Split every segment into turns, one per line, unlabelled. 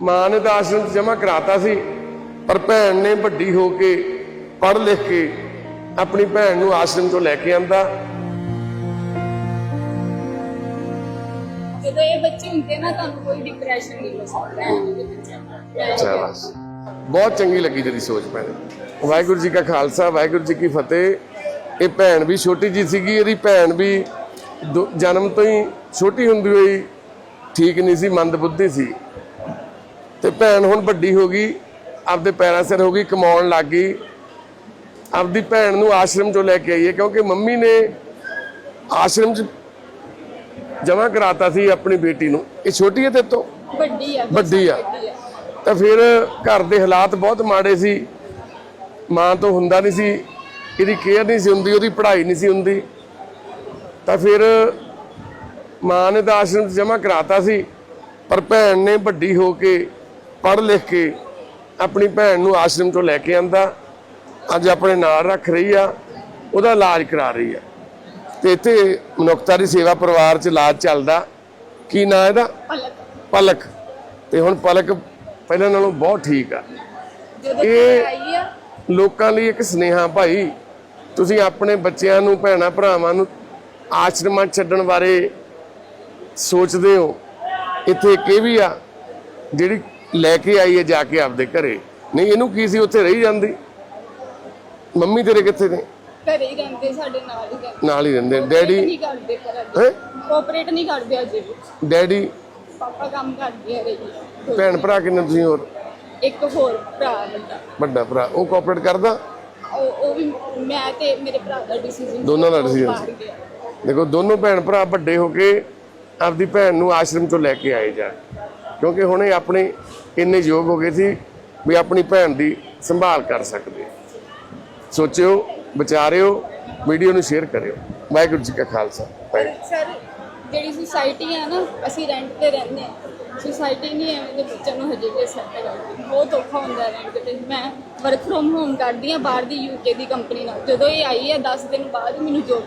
ਮਾਂ ਨੇ ਤਾਂ ਆਸ਼ਰਮ 'ਚ ਜਮ੍ਹਾਂ ਕਰਾਤਾ ਸੀ ਪਰ ਭੈਣ ਨੇ ਵੱਡੀ ਹੋ ਕੇ ਪੜ੍ਹ ਲਿਖ ਕੇ ਆਪਣੀ ਭੈਣ ਨੂੰ ਆਸ਼ਰਮ ਤੋਂ ਲੈ ਕੇ ਆਂਦਾ।
ਜਦੋਂ ਇਹ ਬੱਚੇ ਹੁੰਦੇ ਨਾ ਤੁਹਾਨੂੰ ਕੋਈ ਡਿਪਰੈਸ਼ਨ ਨਹੀਂ ਹੋ ਸਕਦਾ ਇਹਨਾਂ ਦੇ ਬੱਚਿਆਂ ਦਾ
ਸ਼ਾਬਾਸ਼ ਬਹੁਤ ਚੰਗੀ ਲੱਗੀ ਤੇਰੀ ਸੋਚ ਭੈਣੇ। ਵਾਹਿਗੁਰੂ ਜੀ ਕਾ ਖਾਲਸਾ ਵਾਹਿਗੁਰੂ ਜੀ ਕੀ ਫਤਿਹ। ਇਹ ਭੈਣ ਵੀ ਛੋਟੀ ਜੀ ਸੀਗੀ ਇਹਦੀ ਭੈਣ ਵੀ ਜਨਮ ਤੋਂ ਹੀ ਛੋਟੀ ਹੁੰਦੀ ਹੋਈ ਠੀਕ ਨਹੀਂ ਸੀ ਮੰਦ ਬੁੱਧੀ ਸੀ। ਤੇ ਭੈਣ ਹੁਣ ਵੱਡੀ ਹੋ ਗਈ ਆਪਦੇ ਪੈਰਾਂ ਸਿਰ ਹੋ ਗਈ ਕਮਾਉਣ ਲੱਗ ਗਈ। ਆਪਦੀ ਭੈਣ ਨੂੰ ਆਸ਼ਰਮ ਚੋਂ ਲੈ ਕੇ ਆਈ ਹੈ ਕਿਉਂਕਿ ਮੰਮੀ ਨੇ ਆਸ਼ਰਮ 'ਚ ਜਮ੍ਹਾਂ ਕਰਾਤਾ ਸੀ ਆਪਣੀ ਬੇਟੀ ਨੂੰ। ਇਹ ਛੋਟੀ ਹੈ ਤੇ ਤੋਂ
ਵੱਡੀ ਆ।
ਵੱਡੀ ਆ। ਤਾਂ ਫਿਰ ਘਰ ਦੇ ਹਾਲਾਤ ਬਹੁਤ ਮਾੜੇ ਸੀ। ਮਾਂ ਤੋਂ ਹੁੰਦਾ ਨਹੀਂ ਸੀ ਇਹਦੀ ਕੇਅਰ ਨਹੀਂ ਸੀ ਹੁੰਦੀ ਉਹਦੀ ਪੜ੍ਹਾਈ ਨਹੀਂ ਸੀ ਹੁੰਦੀ। ਤਾਂ ਫਿਰ ਮਾਂ ਨੇ ਤਾਂ ਆਸ਼ਰਮ 'ਚ ਜਮ੍ਹਾਂ ਕਰਾਤਾ ਸੀ ਪਰ ਭੈਣ ਨੇ ਵੱਡੀ ਹੋ ਕੇ ਪੜ੍ਹ ਲਿਖ ਕੇ ਆਪਣੀ ਭੈਣ ਨੂੰ ਆਸ਼ਰਮ ਤੋਂ ਲੈ ਕੇ ਆਂਦਾ। ਅੱਜ ਆਪਣੇ ਨਾਲ ਰੱਖ ਰਹੀ ਆ ਉਹਦਾ ਇਲਾਜ ਕਰਾ ਰਹੀ ਆ। ਤੇ ਇੱਥੇ ਮਨੁੱਖਤਾ ਦੀ ਸੇਵਾ ਪਰਿਵਾਰ 'ਚ ਇਲਾਜ ਚੱਲਦਾ। ਕੀ ਨਾਂ ਇਹਦਾ?
ਪਲਕ।
ਪਲਕ। ਤੇ ਹੁਣ ਪਲਕ ਪਹਿਲਾਂ ਨਾਲੋਂ ਬਹੁਤ ਠੀਕ ਆ। ਇਹ- ਲੋਕਾਂ ਲਈ ਇੱਕ ਸਨੇਹਾ ਭਾਈ ਤੁਸੀਂ ਆਪਣੇ ਬੱਚਿਆਂ ਨੂੰ ਭੈਣਾ ਭਰਾਵਾਂ ਨੂੰ ਆਸ਼ਰਮਾਂ ਛੱਡਣ ਬਾਰੇ ਸੋਚਦੇ ਹੋ। ਇੱਥੇ ਇੱਕ ਇਹ ਵੀ ਆ ਜਿਹੜੀ ਲੈ ਕੇ ਆਈ ਹੈ ਜਾ ਕੇ ਆਪਦੇ ਘਰੇ। ਨਹੀਂ ਇਹਨੂੰ ਕੀ ਸੀ? ਉੱਥੇ ਰਹੀ ਜਾਂਦੀ। ਮੰਮੀ ਤੇਰੇ ਕਿੱਥੇ ਨੇ?
ਘਰੇ ਹੀ ਰਹਿੰਦੇ ਸਾਡੇ ਨਾਲ ਹੀ ਰਹਿੰਦੇ।
ਨਾਲ ਹੀ ਰਹਿੰਦੇ। ਡੈਡੀ
ਨਹੀਂ ਕਰਦੇ ਪਰ
ਹੈ?
ਕੋਆਪਰੇਟ ਨਹੀਂ ਕਰਦੇ ਅਜੇ ਵੀ।
ਡੈਡੀ
ਪਾਪਾ ਕੰਮ ਕਰਦੇ ਆ ਰਹੀ
ਭੈਣ ਭਰਾ ਕਿੰਨੇ ਤੁਸੀਂ ਹੋਰ?
ਇੱਕ ਹੋਰ ਭਰਾ ਵੱਡਾ।
ਵੱਡਾ ਭਰਾ। ਉਹ ਕੋਆਪਰੇਟ ਕਰਦਾ?
ਉਹ ਵੀ ਮੈਂ ਤੇ ਮੇਰੇ ਭਰਾ ਦਾ ਡਿਸੀਜਨ
ਦੋਨਾਂ ਦਾ ਸੀ। ਦੇਖੋ ਦੋਨੋਂ ਭੈਣ ਭਰਾ ਵੱਡੇ ਹੋ ਕੇ ਆਪਦੀ ਭੈਣ ਨੂੰ ਆਸ਼ਰਮ ਤੋਂ ਲੈ ਕੇ ਆਏ ਜਾ ਕਿਉਂਕਿ ਹੁਣ ਇਹ ਆਪਣੇ ਇੰਨੇ ਯੋਗ ਹੋ ਗਏ ਸੀ ਵੀ ਆਪਣੀ ਭੈਣ ਦੀ ਸੰਭਾਲ ਕਰ ਸਕਦੇ ਸੋਚਿਓ, ਵਿਚਾਰਿਓ, ਵੀਡੀਓ ਨੂੰ ਸ਼ੇਅਰ ਕਰਿਓ। ਵਾਹਿਗੁਰੂ ਜੀ ਕਾ ਖਾਲਸਾ।
ਸਰ, ਜਿਹੜੀ ਸੁਸਾਇਟੀ ਹੈ ਨਾ, ਅਸੀਂ ਰੈਂਟ ਤੇ ਰਹਿੰਦੇ ਹਾਂ। ਸੁਸਾਇਟੀ ਨਹੀਂ ਐਵੇਂ ਦੇ ਬੱਚਿਆਂ ਨੂੰ ਹਜੇ ਵੀ ਸੈੱਟ ਕਰਦੀ ਬਹੁਤ ਔਖਾ ਹੁੰਦਾ ਰੈਂਟ ਤੇ। ਮੈਂ ਵਰਕ ਫਰੋਮ ਹੋਮ ਕਰਦੀ ਹਾਂ ਬਾਹਰ ਦੀ ਯੂਕੇ ਦੀ ਕੰਪਨੀ ਨਾਲ। ਜਦੋਂ ਇਹ ਆਈ ਹੈ 10 ਦਿਨ ਬਾਅਦ ਮੈਨੂੰ ਜੋਬ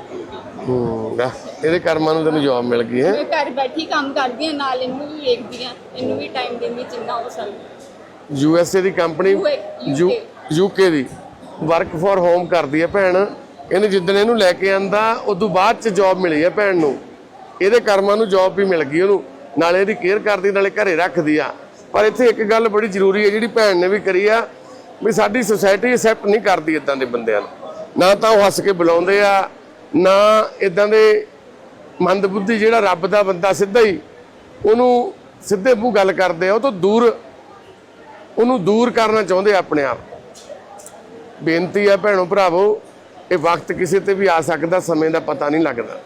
ਹੂੰ ਲੈ, ਇਹਦੇ ਕਰਮਾਂ ਨੂੰ ਤੈਨੂੰ ਜਵਾਬ ਮਿਲ ਗਈ ਹੈ।
ਮੈਂ ਘਰ ਬੈਠੀ ਕੰਮ ਕਰਦੀ ਹਾਂ ਨਾਲ ਇਹਨੂੰ ਵੀ ਵੇਖਦੀ ਹਾਂ। ਇਹਨੂੰ ਵੀ ਟਾਈਮ ਦਿੰਦੀ ਜਿੰਨਾ ਹੋ ਸਕਦਾ
ਯੂ ਐਸ ਏ ਦੀ ਕੰਪਨੀ
UK
ਯੂਕੇ ਦੀ। ਵਰਕ ਫॉर ਹੋਮ ਕਰਦੀ ਹੈ ਭੈਣ। ਇਹਨੇ ਜਿੱਦਣ ਇਹਨੂੰ ਲੈ ਕੇ ਆਂਦਾ ਉਦੋਂ ਬਾਅਦ ਚ ਜੌਬ ਮਿਲੀ ਹੈ ਭੈਣ ਨੂੰ। ਇਹਦੇ ਕਰਮਾਂ ਨੂੰ ਜੌਬ ਵੀ ਮਿਲ ਗਈ ਉਹਨੂੰ। ਨਾਲੇ ਇਹਦੀ ਕੇਅਰ ਕਰਦੀ, ਨਾਲੇ ਘਰੇ ਰੱਖਦੀ ਆ। ਪਰ ਇੱਥੇ ਇੱਕ ਗੱਲ ਬੜੀ ਜ਼ਰੂਰੀ ਹੈ, ਜਿਹੜੀ ਭੈਣ ਨੇ ਵੀ ਕਰੀ ਆ, ਵੀ ਸਾਡੀ ਸੁਸਾਇਟੀ ਐਕਸੈਪਟ ਨਹੀਂ ਕਰਦੀ ਇਦਾਂ ਦੇ ਬੰਦਿਆਂ ਨੂੰ। ਨਾ ਤਾਂ ਉਹ ਹੱਸ ਕੇ ਬੁਲਾਉਂਦੇ ਆ, ਨਾ ਇਦਾਂ ਦੇ ਮੰਦਬੁੱਧੀ ਜਿਹੜਾ ਰੱਬ ਦਾ ਬੰਦਾ ਸਿੱਧਾ ਹੀ, ਉਹਨੂੰ ਸਿੱਧੇ ਮੂੰਹ ਗੱਲ ਕਰਦੇ ਆ, ਉਹ ਤੋਂ ਦੂਰ, ਉਹਨੂੰ ਦੂਰ ਕਰਨਾ ਚਾਹੁੰਦੇ ਆ ਆਪਣੇ ਆਪ। ਬੇਨਤੀ ਆ ਭੈਣੋ ਭਰਾਵੋ, ਇਹ ਵਕਤ ਕਿਸੇ ਤੇ ਵੀ ਆ ਸਕਦਾ, ਸਮੇਂ ਦਾ ਪਤਾ ਨਹੀਂ ਲੱਗਦਾ।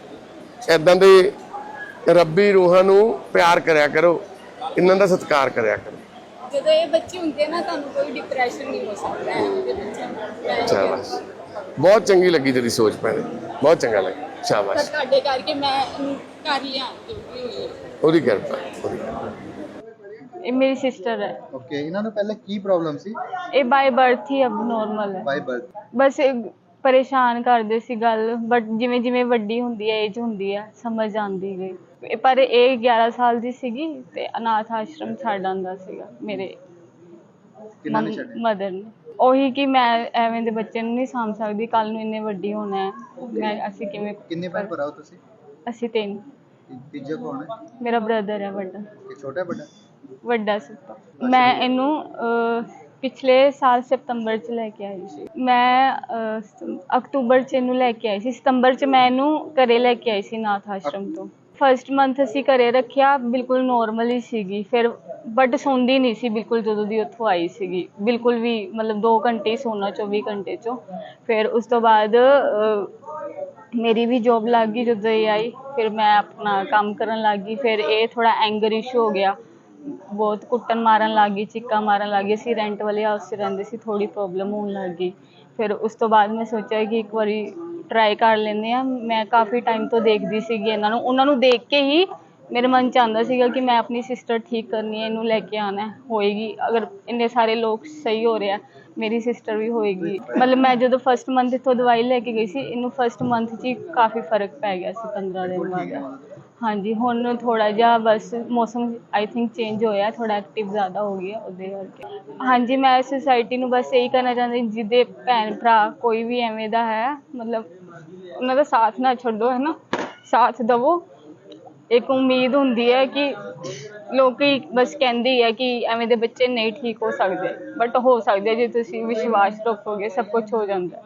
ਐਦਾਂ ਦੇ ਰੱਬੀ ਰੂਹਾਂ ਨੂੰ ਪਿਆਰ ਕਰਿਆ ਕਰੋ ਇਹਨਾਂ ਦਾ ਸਤਿਕਾਰ ਕਰਿਆ ਕਰੋ।
ਜਦੋਂ ਇਹ ਬੱਚੇ ਹੁੰਦੇ ਨਾ ਤੁਹਾਨੂੰ ਕੋਈ ਡਿਪਰੈਸ਼ਨ ਨਹੀਂ ਹੋ ਸਕਦਾ ਨੂੰ।
ਸ਼ਾਬਾਸ਼। ਬਹੁਤ ਚੰਗੀ ਲੱਗੀ ਤੇਰੀ ਸੋਚ ਭੈਣੇ ਬਹੁਤ ਚੰਗਾ ਲੱਗਾ
ਪਰ
ਸ਼ਾਬਾਸ਼
ਤੁਹਾਡੇ ਕਰਕੇ ਮੈਂ ਘਰ ਲਿਆ ਹੈ
ਉਹਦੀ ਕਿਰਪਾ ਉਹਦੀ ਕਿਰਪਾ।
ਇਹ ਮੇਰੀ ਸਿਸਟਰ ਹੈ।
ਓਕੇ ਇਹਨਾਂ ਨੂੰ ਪਹਿਲੇ ਕੀ ਪ੍ਰੋਬਲਮ ਸੀ?
ਇਹ ਬਾਈ ਬਰਥ ਹੀ ਅਬਨੋਰਮਲ ਹੈ।
ਬਾਈ ਬਰਥ
ਬਸ ਇਹ ਪਰੇਸ਼ਾਨ ਕਰਦੇ ਸੀ ਗੱਲ ਬਟ ਜਿਵੇਂ ਜਿਵੇਂ ਵੱਡੀ ਹੁੰਦੀ ਹੈ ਏਜ ਹੁੰਦੀ ਹੈ ਸਮਝ ਆਉਂਦੀ ਗਈ। ਪਰ ਇਹ 11 ਸਾਲ ਦੀ ਸੀਗੀ ਤੇ ਅਨਾਥ ਆਸ਼ਰਮ ਛੱਡ ਆਂਦਾ ਸੀਗਾ ਮੇਰੇ ਮਦਰ ਨੇ ਉਹੀ ਕਿ ਮੈਂ ਐਵੇਂ ਦੇ ਬੱਚੇ ਨੂੰ ਨਹੀਂ ਸਾਂਭ ਸਕਦੀ ਕੱਲ ਨੂੰ ਇੰਨੇ ਵੱਡੀ ਹੋਣਾ ਹੈ ਮੈਂ ਅਸੀਂ ਕਿਵੇਂ
ਕਿੰਨੇ ਭੈਣ ਭਰਾ ਹੋ ਤੁਸੀਂ?
ਅਸੀਂ ਤਿੰਨ।
ਤੀਜਾ ਕੌਣ ਹੈ?
ਮੇਰਾ ਬ੍ਰਦਰ ਹੈ ਵੱਡਾ।
ਛੋਟਾ ਵੱਡਾ?
ਵੱਡਾ ਸੀ ਮੈਂ ਇਹਨੂੰ ਪਿਛਲੇ ਸਾਲ ਸਤੰਬਰ ਚ ਲੈ ਕੇ ਆਈ ਸੀ। ਮੈਂ ਅਹ, ਸਤ- ਅਕਤੂਬਰ ਚ ਇਹਨੂੰ ਲੈ ਕੇ ਆਈ ਸੀ। ਸਤੰਬਰ ਚ ਮੈਂ ਇਹਨੂੰ ਘਰੇ ਲੈ ਕੇ ਆਈ ਸੀ ਨਾਥ ਆਸ਼ਰਮ ਤੋਂ। ਫਸਟ ਮੰਥ ਅਸੀਂ ਘਰੇ ਰੱਖਿਆ ਬਿਲਕੁਲ ਨੋਰਮਲ ਹੀ ਸੀਗੀ। ਫਿਰ ਬਟ ਸੌਂਦੀ ਨਹੀਂ ਸੀ ਬਿਲਕੁਲ ਜਦੋਂ ਦੀ ਉੱਥੋਂ ਆਈ ਸੀਗੀ। ਬਿਲਕੁਲ ਵੀ ਮਤਲਬ 2 ਘੰਟੇ ਹੀ ਸੌਣਾ 24 ਘੰਟੇ ਚੋਂ। ਫਿਰ ਉਸ ਤੋਂ ਬਾਅਦ ਅਹ, ਮੇਰੀ ਵੀ ਜੌਬ ਲੱਗ ਗਈ ਜਦੋਂ ਇਹ ਆਈ। ਫਿਰ ਮੈਂ ਆਪਣਾ ਕੰਮ ਕਰਨ ਲੱਗ ਗਈ। ਫਿਰ ਇਹ ਥੋੜਾ ਐਂਗਰ ਇਸ਼ੂ ਹੋ ਗਿਆ। ਬਹੁਤ ਕੁੱਟਣ ਮਾਰਨ ਲੱਗ ਗਈ, ਚੀਕਾਂ ਮਾਰਨ ਲੱਗ ਗਈ। ਅਸੀਂ ਰੈਂਟ ਵਾਲੇ ਹਾਊਸ 'ਚ ਰਹਿੰਦੇ ਸੀ, ਥੋੜ੍ਹੀ ਪ੍ਰੋਬਲਮ ਹੋਣ ਲੱਗ ਗਈ। ਫਿਰ ਉਸ ਤੋਂ ਬਾਅਦ ਮੈਂ ਸੋਚਿਆ ਕਿ ਇੱਕ ਵਾਰੀ ਟਰਾਈ ਕਰ ਲੈਂਦੇ ਹਾਂ। ਮੈਂ ਕਾਫੀ ਟਾਈਮ ਤੋਂ ਦੇਖਦੀ ਸੀਗੀ ਇਹਨਾਂ ਨੂੰ। ਉਹਨਾਂ ਨੂੰ ਦੇਖ ਕੇ ਹੀ ਮੇਰੇ ਮਨ ਚ ਆਉਂਦਾ ਸੀਗਾ ਕਿ ਮੈਂ ਆਪਣੀ ਸਿਸਟਰ ਠੀਕ ਕਰਨੀ ਹੈ, ਇਹਨੂੰ ਲੈ ਕੇ ਆਉਣਾ ਹੋਏਗੀ। ਅਗਰ ਇੰਨੇ ਸਾਰੇ ਲੋਕ ਸਹੀ ਹੋ ਰਿਹਾ ਮੇਰੀ ਸਿਸਟਰ ਵੀ ਹੋਏਗੀ। ਮਤਲਬ ਮੈਂ ਜਦੋਂ ਫਸਟ ਮੰਥ ਇੱਥੋਂ ਦਵਾਈ ਲੈ ਕੇ ਗਈ ਸੀ, ਇਹਨੂੰ ਫਸਟ ਮੰਥ 'ਚ ਹੀ ਕਾਫੀ ਫ਼ਰਕ ਪੈ ਗਿਆ ਸੀ 15 ਦਿਨ ਬਾਅਦ। ਹਾਂਜੀ, ਹੁਣ ਥੋੜਾ ਜਿਹਾ ਬਸ ਮੌਸਮ ਆਈ ਥਿੰਕ ਚੇਂਜ ਹੋਇਆ ਥੋੜਾ ਐਕਟਿਵ ਜ਼ਿਆਦਾ ਹੋ ਗਿਆ ਉਹਦੇ ਕਰਕੇ। ਹਾਂਜੀ, ਮੈਂ ਸੁਸਾਇਟੀ ਨੂੰ ਬਸ ਇਹੀ ਕਹਿਣਾ ਚਾਹੁੰਦੀ ਜਿਹਦੇ ਭੈਣ ਭਰਾ ਕੋਈ ਵੀ ਐਵੇਂ ਦਾ ਹੈ, ਮਤਲਬ ਉਹਨਾਂ ਦਾ ਸਾਥ ਨਾ ਛੱਡੋ, ਹੈ ਨਾ? ਸਾਥ ਦਵੋ। ਇੱਕ ਉਮੀਦ ਹੁੰਦੀ ਹੈ ਕਿ ਲੋਕੀ ਬਸ ਕਹਿੰਦੇ ਹੀ ਹੈ ਕਿ ਐਵੇਂ ਦੇ ਬੱਚੇ ਨਹੀਂ ਠੀਕ ਹੋ ਸਕਦੇ ਬਟ ਹੋ ਸਕਦੇ ਜੇ ਤੁਸੀਂ ਵਿਸ਼ਵਾਸ ਰੱਖੋਗੇ, ਸਭ ਕੁਝ ਹੋ ਜਾਂਦਾ।